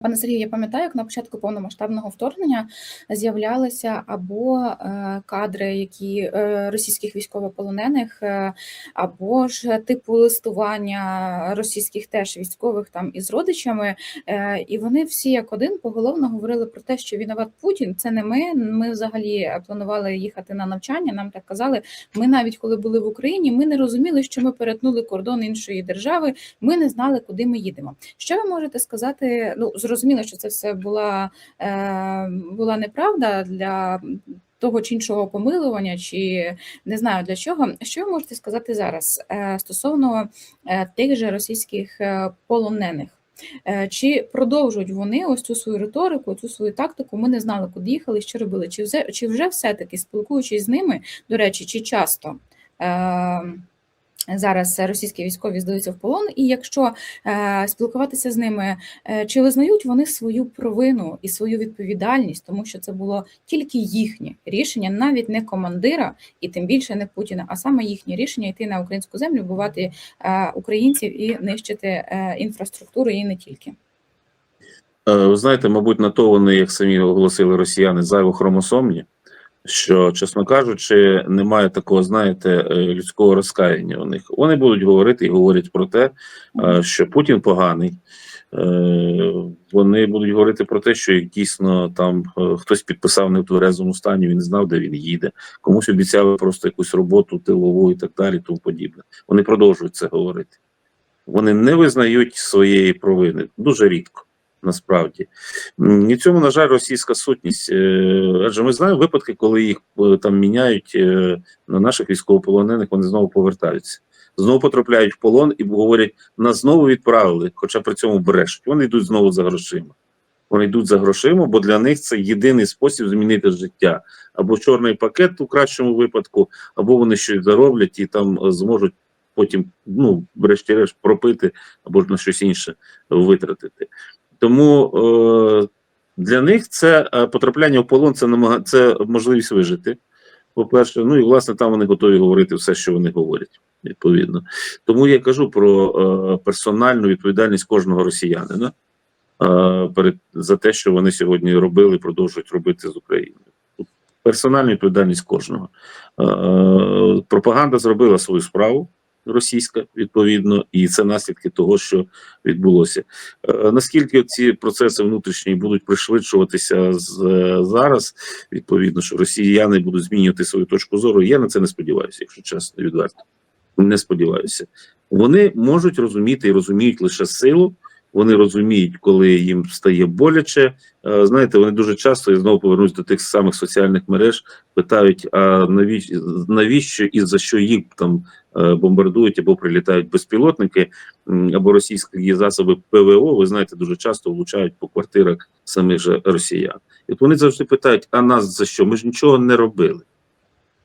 Пане Сергію, я пам'ятаю, як на початку повномасштабного вторгнення з'являлися або е, кадри, які е, російських військовополонених, е, або ж типу листування російських теж військових там із родичами, і вони всі як один поголовно говорили про те, що виноват Путін це не ми. Ми взагалі планували їхати на навчання. Нам так казали. Ми навіть коли були в Україні, ми не розуміли, що ми перетнули кордон іншої держави. Ми не знали, куди ми їдемо. Що ви можете сказати? Ну зрозуміло, що це все була, е, була неправда для. Того чи іншого помилування, чи не знаю для чого. Що ви можете сказати зараз е, стосовно е, тих же російських полонених? Чи продовжують вони ось цю свою риторику, цю свою тактику? Ми не знали, куди їхали, що робили. Чи вже, чи вже все-таки спілкуючись з ними, до речі, чи часто? Зараз російські військові здаються в полон, і якщо е, спілкуватися з ними, е, чи визнають вони свою провину і свою відповідальність, тому що це було тільки їхнє рішення, навіть не командира, і тим більше не Путіна, а саме їхнє рішення йти на українську землю, бувати е, українців і нищити інфраструктуру, і не тільки. Ви знаєте, мабуть, на то вони, як самі оголосили росіяни, зайво хромосомні, що, чесно кажучи, немає такого, знаєте, е, людського розкаяння у них. Вони будуть говорити і говорять про те, е, що Путін поганий. Е, Вони будуть говорити про те, що дійсно там хтось підписав не в тверезому стані, він знав, де він їде, комусь обіцяли просто якусь роботу тилову і так далі, тому подібне. Вони продовжують це говорити. Вони не визнають своєї провини дуже рідко. Насправді і цьому, на жаль, російська сутність. Е, Адже ми знаємо випадки, коли їх е, там міняють е, на наших військовополонених, вони знову повертаються, знову потрапляють в полон і говорять, нас знову відправили, хоча при цьому брешуть. Вони йдуть знову за грошима. Вони йдуть за грошима, бо для них це єдиний спосіб змінити життя. Або чорний пакет у кращому випадку, або вони щось зароблять і там зможуть потім, ну, врешті-решт, пропити або ж на щось інше витратити. Тому е, для них це е, потрапляння в полон, це намага... це можливість вижити. По-перше, ну і власне там вони готові говорити все, що вони говорять, відповідно. Тому я кажу про е, персональну відповідальність кожного росіянина е, перед за те, що вони сьогодні робили продовжують робити з Україною. Персональна відповідальність кожного. Е, е, пропаганда зробила свою справу російська, відповідно, і це наслідки того, що відбулося. Е, Наскільки ці процеси внутрішні будуть пришвидшуватися з е, зараз, відповідно, що росіяни будуть змінювати свою точку зору, я на це не сподіваюся, якщо чесно, відверто. Не сподіваюся. Вони можуть розуміти і розуміють лише силу. Вони розуміють, коли їм стає боляче. Е, Знаєте, вони дуже часто і знову повернусь до тих самих соціальних мереж, питають: а навіщо навіщо і за що їх там е, бомбардують або прилітають безпілотники, або російські засоби ПВО, ви знаєте, дуже часто влучають по квартирах самих же росіян. І вони завжди питають: а нас за що? Ми ж нічого не робили.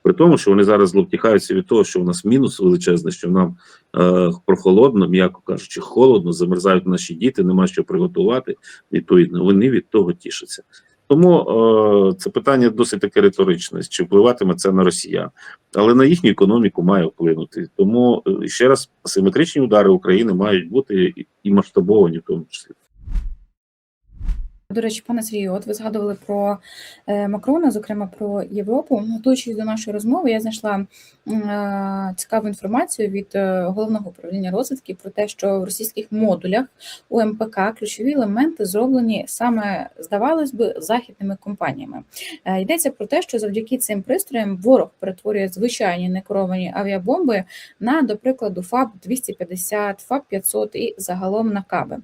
При тому, що вони зараз зловтіхаються від того, що у нас мінус величезний, що нам е, прохолодно, м'яко кажучи, холодно, замерзають наші діти, нема що приготувати. Відповідно, вони від того тішаться. Тому е, це питання досить таке риторичне, чи впливатиме це на росіян, але на їхню економіку має вплинути. Тому е, ще раз асиметричні удари України мають бути і, і масштабовані, в тому числі. До речі, пане Сергію, от ви згадували про е, Макрона, зокрема про Європу. Готуючись до нашої розмови, я знайшла е, цікаву інформацію від е, головного управління розвідки про те, що в російських модулях у МПК ключові елементи зроблені саме, здавалось би, західними компаніями. Йдеться про те, що завдяки цим пристроям ворог перетворює звичайні некеровані авіабомби на, до прикладу, ФАБ 250, ФАБ 500 і загалом на каби.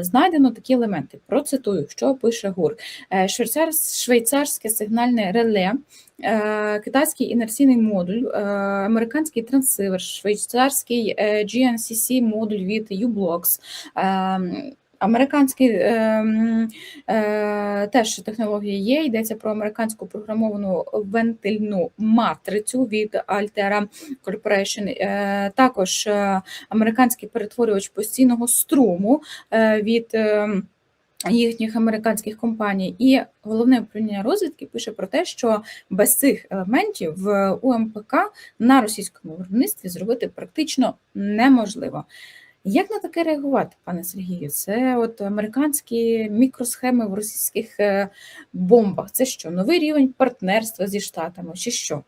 Знайдено такі елементи. Процитую, що пише ГУР. Е, Швейцар, швейцарське сигнальне реле, е, китайський інерційний модуль, е, американський трансивер, швейцарський GNCC модуль від U-Blocks, е, е, е, теж технологія є. Йдеться про американську програмовану вентильну матрицю від Altera Corporation. Е, також американський перетворювач постійного струму е, від. е, їхніх американських компаній, і головне управління розвідки пише про те, що без цих елементів в УМПК на російському виробництві зробити практично неможливо. Як на таке реагувати, пане Сергію? Це от американські мікросхеми в російських е, бомбах. Це що, новий рівень партнерства зі Штатами, чи що?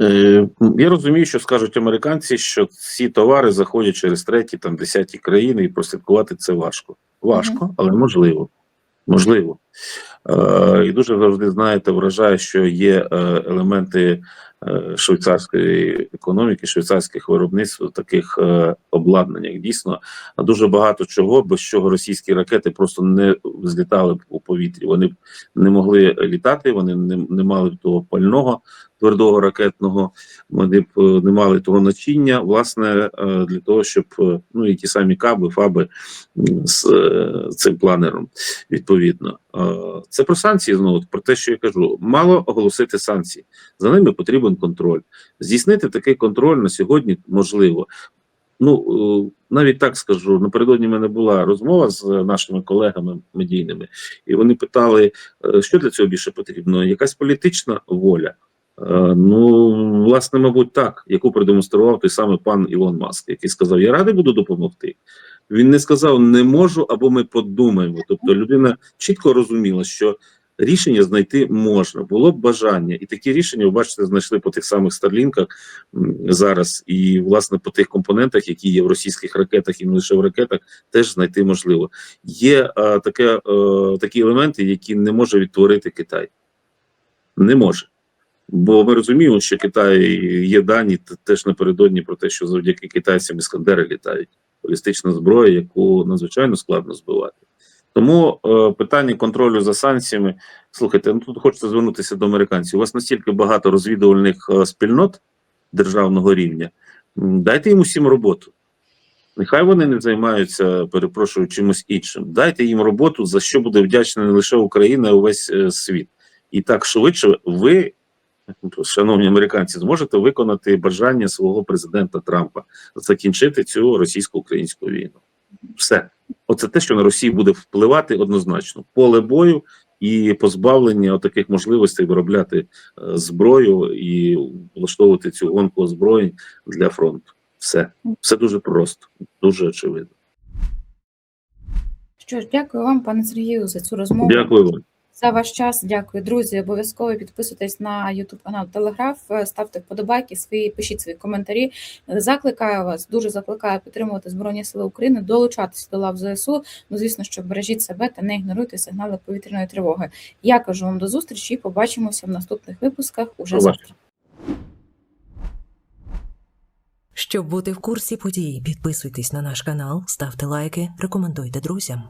Е, Я розумію, що скажуть американці, що ці товари заходять через треті, там десяті країни, і прослідкувати це важко. Важко, але можливо. Можливо. Е, і дуже завжди знаєте, вражає, що є е, елементи е, швейцарської економіки, швейцарських виробництв в таких обладнаннях. Дійсно, дуже багато чого, без чого російські ракети просто не злітали б у повітрі. Вони б не могли літати, вони не, не мали б того пального твердого ракетного, вони б не мали того начиння, власне, е, для того, щоб е, ну і ті самі каби, фаби з е, цим планером відповідно. Це про санкції знову про те, що я кажу. Мало оголосити санкції. За ними потрібен контроль. Здійснити такий контроль на сьогодні можливо. Ну навіть так скажу. Напередодні в мене була розмова з нашими колегами медійними, і вони питали, що для цього більше потрібно? Якась політична воля. Е, Ну, власне, мабуть, так, яку продемонстрував той самий пан Ілон Маск, який сказав: Я радий буду допомогти. Він не сказав не можу або ми подумаємо. Тобто, людина чітко розуміла, що рішення знайти можна, було б бажання, і такі рішення, ви бачите, знайшли по тих самих старлінках зараз, і власне по тих компонентах, які є в російських ракетах, і не лише в ракетах, теж знайти можливо. Є е, таке, е, такі елементи, які не може відтворити Китай. Не може. Бо ми розуміємо, що Китай є дані теж напередодні про те, що завдяки китайцям іскандери літають. Балістична зброя, яку надзвичайно складно збивати. Тому е, питання контролю за санкціями. Слухайте, ну тут хочеться звернутися до американців. У вас настільки багато розвідувальних е, спільнот державного рівня. Дайте їм усім роботу. Нехай вони не займаються, перепрошую, чимось іншим. Дайте їм роботу, за що буде вдячна не лише Україна, а увесь е, світ. І так швидше ви, шановні американці, зможете виконати бажання свого президента Трампа закінчити цю російсько-українську війну. Все, оце те, що на Росії буде впливати однозначно. Поле бою і позбавлення таких можливостей виробляти е, зброю і влаштовувати цю гонку озброєнь для фронту. Все, все дуже просто, дуже очевидно. Що ж, дякую вам, пане Сергію, за цю розмову. Дякую вам. За ваш час, дякую, друзі. Обов'язково підписуйтесь на YouTube канал Телеграф, ставте вподобайки, свої пишіть свої коментарі. Закликаю вас, дуже закликаю підтримувати Збройні Сили України, долучатися до лав ЗСУ. Ну, звісно, що бережіть себе та не ігноруйте сигнали повітряної тривоги. Я кажу вам до зустрічі і побачимося в наступних випусках уже Побачимо. завтра. Щоб бути в курсі подій, підписуйтесь на наш канал, ставте лайки, рекомендуйте друзям.